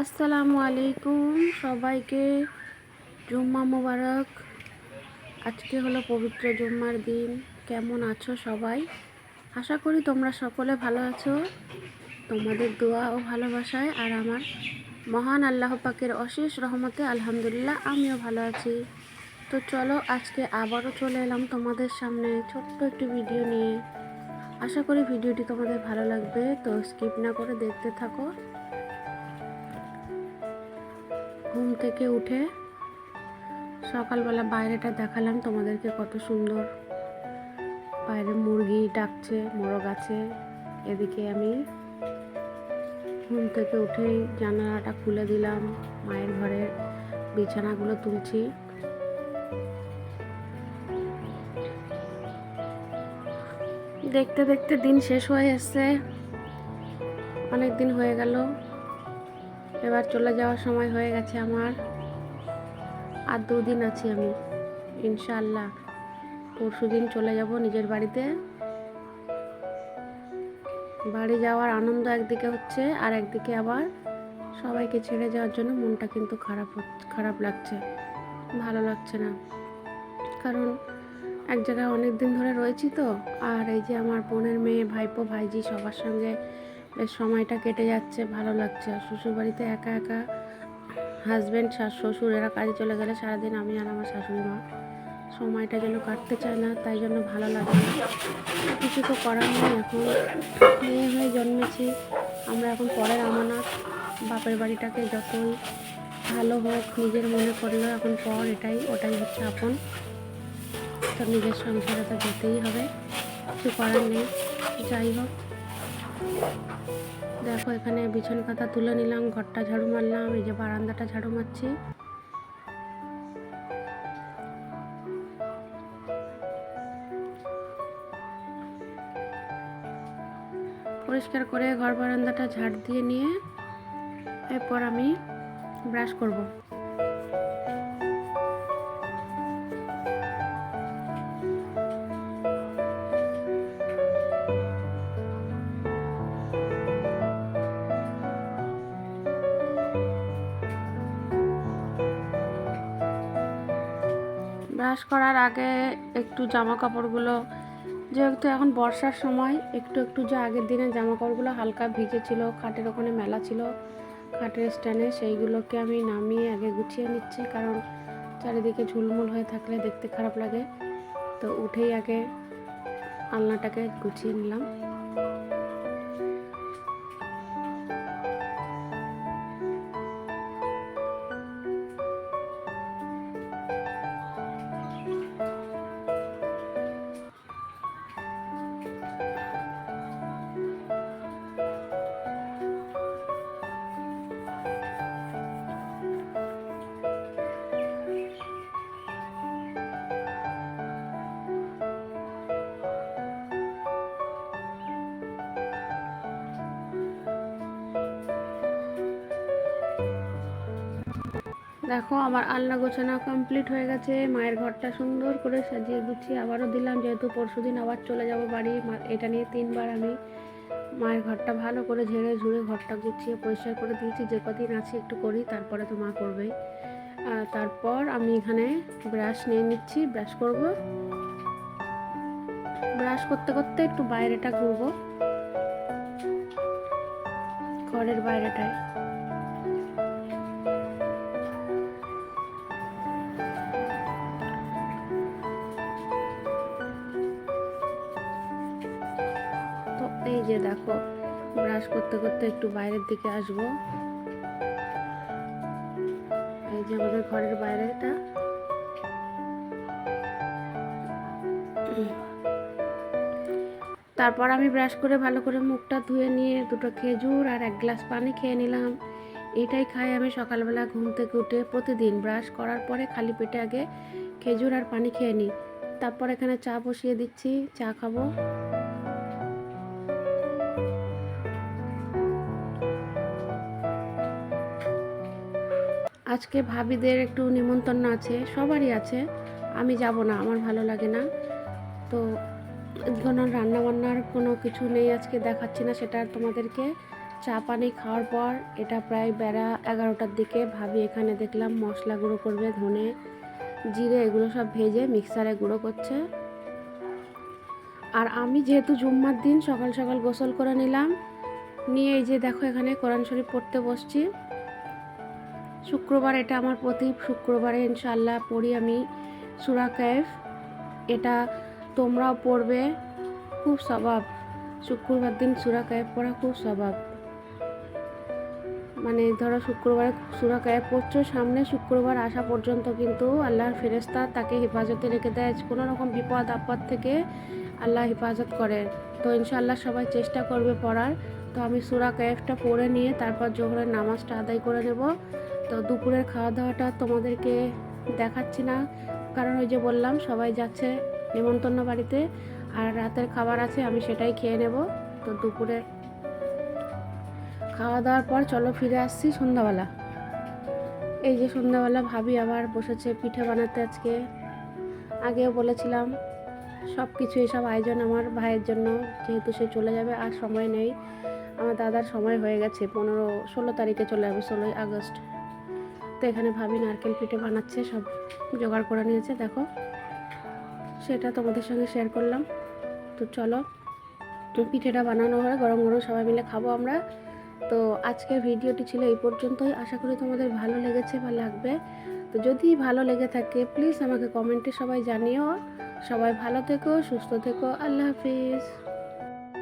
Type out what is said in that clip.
আসসালামু আলাইকুম সবাইকে। জুম্মা মোবারক। আজকে হলো পবিত্র জুম্মার দিন। কেমন আছো সবাই? আশা করি তোমরা সকলে ভালো আছো। তোমাদের দোয়া ও ভালোবাসায় আর আমার মহান আল্লাহ পাকের অশেষ রহমতে আলহামদুলিল্লাহ আমিও ভালো আছি। তো চলো আজকে আবারও চলে এলাম তোমাদের সামনে ছোট্ট একটি ভিডিও নিয়ে। আশা করি ভিডিওটি তোমাদের ভালো লাগবে, তো স্কিপ না করে দেখতে থাকো। থেকে উঠে সকালবেলা বাইরেটা দেখালাম। তোমাদেরকে কত সুন্দর বাইরে মুরগি ডাকছে, মোরগ আছে। এদিকে আমি ঘুম থেকে উঠেই জানালাটা খুলে দিলাম, মায়ের ঘরের বিছানাগুলো তুলছি। দেখতে দেখতে দিন শেষ হয়ে এসছে। অনেক দিন হয়ে গেল। এবার চলে যাওয়ার সময় হয়ে গেছে আমার। আর দুদিন আছি আমি, ইনশাআল্লাহ। পরশু দিন চলে যাব নিজের বাড়িতে। বাড়ি যাওয়ার আনন্দ একদিকে হচ্ছে, আর একদিকে আবার সবাইকে ছেড়ে যাওয়ার জন্য মনটা কিন্তু খারাপ খারাপ লাগছে, ভালো লাগছে না। কারণ এক জায়গায় অনেক দিন ধরে রয়েছি তো, আর এই যে আমার বোনের মেয়ে, ভাইপো, ভাইজি সবার সঙ্গে বেশ সময়টা কেটে যাচ্ছে, ভালো লাগছে। আর শ্বশুরবাড়িতে একা একা হাজব্যান্ড শ্বশুর এরা কাজে চলে গেলে সারাদিন আমি আর আমার শাশুড়ি মা সময়টা যেন কাটতে চায় না, তাই জন্য ভালো লাগে কিছু তো করার নেই এখন। মেয়ে হয়ে জন্মেছি, আমরা এখন পরের আমানত। বাপের বাড়িটাকে যতই ভালো হোক নিজের মনে করলেও এখন পর এটাই, ওটাই হচ্ছে আপন। তো নিজের সংসারে তো যেতেই হবে, কিছু করার নেই। যাই হোক। দেখো এখানে, বিছন পাতা তুলে নিলাম, ঘরটা ঝাড়ু মারলাম, এই যে বারান্দাটা ঝাড়ু মারছি। পরিষ্কার করে ঘর বারান্দাটা ঝাড় দিয়ে নিয়ে এরপর আমি ব্রাশ করব। ব্রাশ করার আগে একটু জামা কাপড়গুলো যেহেতু এখন বর্ষার সময়, একটু একটু যে আগের দিনে জামা কাপড়গুলো হালকা ভিজে ছিল খাটের ওখানে মেলা ছিল, খাটের স্ট্যান্ডে সেইগুলোকে আমি নামিয়ে আগে গুছিয়ে নিচ্ছি, কারণ চারিদিকে ঝুলমুল হয়ে থাকলে দেখতে খারাপ লাগে। তো উঠেই আগে আলনাটাকে গুছিয়ে নিলাম। দেখো, আমার আলনা গোছানো কমপ্লিট হয়ে গেছে। মায়ের ঘরটা সুন্দর করে সাজিয়ে গুছিয়ে আবারও দিলাম। যেহেতু পরশু দিন আবার চলে যাব বাড়ি এটা নিয়ে তিনবার আমি মায়ের ঘরটা ভালো করে ঝেড়ে ঝুড়ে ঘরটা গুছিয়ে পরিষ্কার করে দিয়েছি। যে কদিন আছে একটু করি, তারপরে তো মা করবেই। আর তারপর আমি এখানে ব্রাশ নিয়ে নিচ্ছি ব্রাশ করব। ব্রাশ করতে করতে একটু বাইরেটা ঘুরবো। ঘরের বাইরেটায়। যে দেখো ব্রাশ করতে করতে একটু বাইরের দিকে আসব। এই যে আমাদের ঘরের বাইরেটা তারপর আমি ব্রাশ করে ভালো করে মুখটা ধুয়ে নিয়ে দুটো খেজুর আর এক গ্লাস পানি খেয়ে নিলাম। এটাই খাই আমি সকালবেলা ঘুম থেকে উঠে প্রতিদিন। ব্রাশ করার পরে খালি পেটে আগে খেজুর আর পানি খেয়ে নিই। তারপর এখানে চা বসিয়ে দিচ্ছি, চা খাব। আজকে ভাবিদের একটু নিমন্ত্রণ আছে, সবারই আছে। আমি যাব না, আমার ভালো লাগে না। তো কোনো রান্না বান্নার কোনো কিছু নেই আজকে, দেখাচ্ছি না সেটা তোমাদেরকে। চা পানি খাওয়ার পর এটা প্রায় বেড়া এগারোটার দিকে ভাবি এখানে দেখলাম মশলা গুঁড়ো করবে, ধনে, জিরে এগুলো সব ভেজে মিক্সারে গুঁড়ো করছে। আর আমি যেহেতু জুম্মার দিন সকাল সকাল গোসল করে নিলাম, নিয়ে এই যে দেখো এখানে কোরআন শরীফ পড়তে বসছি। শুক্রবার, এটা আমার প্রতি শুক্রবারে ইনশাল্লাহ পড়ি আমি সুরা কায়েফ। এটা তোমরাও পড়বে, খুব স্বভাব। শুক্রবার দিন সুরা কায়েফ পড়া খুব স্বভাব। মানে ধরো শুক্রবারে সুরা কায়েফ পড়ছো, সামনে শুক্রবার আসা পর্যন্ত কিন্তু আল্লাহর ফেরেস্তা তাকে হেফাজতে রেখে দেয়। কোনো রকম বিপদ আপদ থেকে আল্লাহ হেফাজত করে। তো ইনশাল্লাহ সবাই চেষ্টা করবে পড়ার। তো আমি সুরা কায়েফটা পড়ে নিয়ে তারপর জোহরের নামাজটা আদায় করে নেব। তো দুপুরের খাওয়া দাওয়াটা তোমাদেরকে দেখাচ্ছি না। কারণ ওই যে বললাম, সবাই যাচ্ছে নেমন্তন্ন বাড়িতে আর রাতের খাবার আছে, আমি সেটাই খেয়ে নেব। তো দুপুরে খাওয়া দাওয়ার পর চলো ফিরে আসছি সন্ধ্যাবেলা। এই যে সন্ধ্যাবেলা ভাবি আবার বসেছে পিঠে বানাতে আজকে। আগেও বলেছিলাম সব কিছু এসব আয়োজন আমার ভাইয়ের জন্য, যেহেতু সে চলে যাবে আর সময় নেই। আমার দাদার সময় হয়ে গেছে, পনেরো, ষোলো তারিখে চলে যাবে, ষোলোই আগস্ট। এখানে ভাবি নারকেল পিঠে বানাচ্ছে, সব জোগাড় করে নিয়েছে, দেখো। সেটা তোমাদের সঙ্গে শেয়ার করলাম। তো চলো পিঠেটা বানানো হয়, গরম গরম সবাই মিলে খাব আমরা। তো আজকের ভিডিওটি ছিল এই পর্যন্তই। আশা করি তোমাদের ভালো লেগেছে বা লাগবে। তো যদি ভালো লেগে থাকে প্লিজ আমাকে কমেন্টে সবাই জানিও। সবাই ভালো থেকো, সুস্থ থেকো। আল্লাহ হাফিজ।